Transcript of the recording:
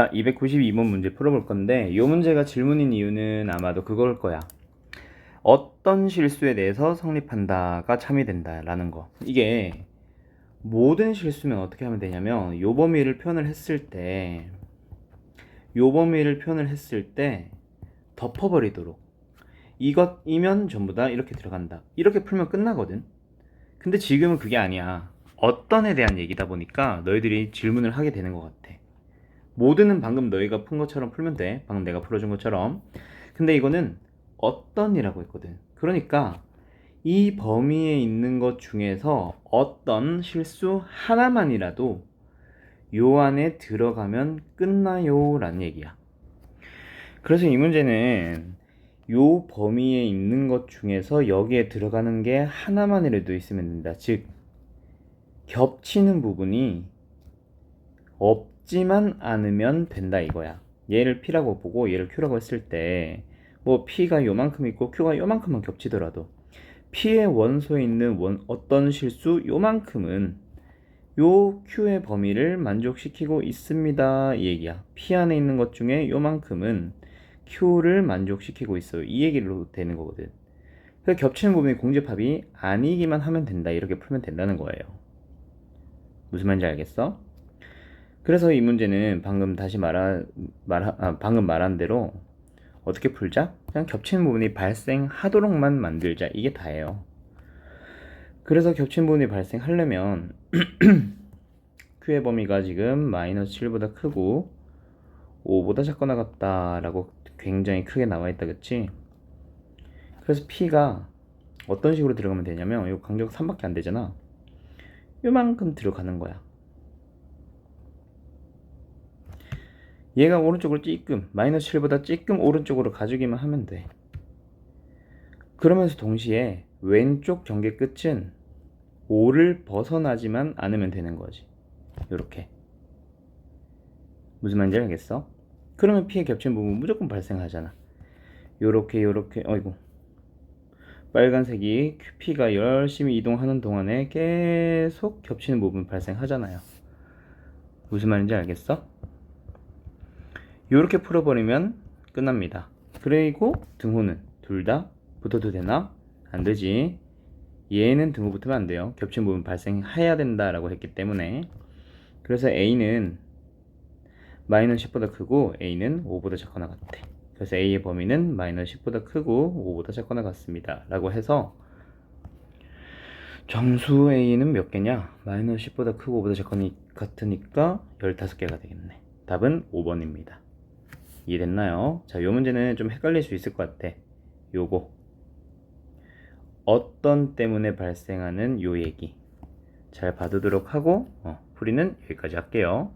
자, 292번 문제 풀어볼 건데 이 문제가 질문인 이유는 아마도 그걸 거야. 어떤 실수에 대해서 성립한다가 참이 된다라는 거. 이게 모든 실수면 어떻게 하면 되냐면 요 범위를 표현을 했을 때 요 범위를 표현을 했을 때 덮어버리도록 이것이면 전부 다 이렇게 들어간다. 이렇게 풀면 끝나거든. 근데 지금은 그게 아니야. 어떤에 대한 얘기다 보니까 너희들이 질문을 하게 되는 것 같아. 모든은 방금 너희가 푼 것처럼 풀면 돼. 방금 내가 풀어준 것처럼. 근데 이거는 어떤이라고 했거든. 그러니까 이 범위에 있는 것 중에서 어떤 실수 하나만이라도 요 안에 들어가면 끝나요 라는 얘기야. 그래서 이 문제는 요 범위에 있는 것 중에서 여기에 들어가는 게 하나만이라도 있으면 된다. 즉, 겹치는 부분이 없 지만 않으면 된다 이거야. 얘를 P라고 보고 얘를 Q라고 했을 때, 뭐 P가 요만큼 있고 Q가 요만큼만 겹치더라도, P의 원소에 있는 원, 어떤 실수 요만큼은 요 Q의 범위를 만족시키고 있습니다. 이 얘기야. P 안에 있는 것 중에 요만큼은 Q를 만족시키고 있어요. 이 얘기로 되는 거거든. 그래서 겹치는 부분이 공집합이 아니기만 하면 된다. 이렇게 풀면 된다는 거예요. 무슨 말인지 알겠어? 그래서 이 문제는 방금 다시 말한 말 아, 방금 말한 대로 어떻게 풀자? 그냥 겹치는 부분이 발생하도록만 만들자. 이게 다예요. 그래서 겹친 부분이 발생하려면 Q의 범위가 지금 마이너스 7보다 크고 5보다 작거나 같다라고 굉장히 크게 나와 있다 그치? 그래서 P가 어떤 식으로 들어가면 되냐면 이 간격 3밖에 안 되잖아 요만큼 들어가는 거야 얘가 오른쪽으로 찌끔 마이너스 7보다 찌끔 오른쪽으로 가주기만 하면 돼 그러면서 동시에 왼쪽 전개 끝은 5를 벗어나지만 않으면 되는 거지. 이렇게. 무슨 말인지 알겠어? 그러면 피해 겹친 부분 무조건 발생하잖아. 요렇게 요렇게 어이구. 빨간색이 P가 열심히 이동하는 동안에 계속 겹치는 부분 발생하잖아요. 무슨 말인지 알겠어? 요렇게 풀어버리면 끝납니다. 그리고 등호는 둘 다 붙어도 되나? 안 되지. 얘는 등호 붙으면 안 돼요. 겹친 부분 발생해야 된다라고 했기 때문에. 그래서 A는 마이너스 10보다 크고 A는 5보다 작거나 같대. 그래서 A의 범위는 마이너스 10보다 크고 5보다 작거나 같습니다. 라고 해서 정수 A는 몇 개냐? 마이너스 10보다 크고 5보다 작거나 같으니까 15개가 되겠네. 답은 5번입니다. 이해됐나요? 자, 요 문제는 좀 헷갈릴 수 있을 것 같아. 요거. 어떤 때문에 발생하는 요 얘기 잘 봐두도록 하고 어, 풀이는 여기까지 할게요.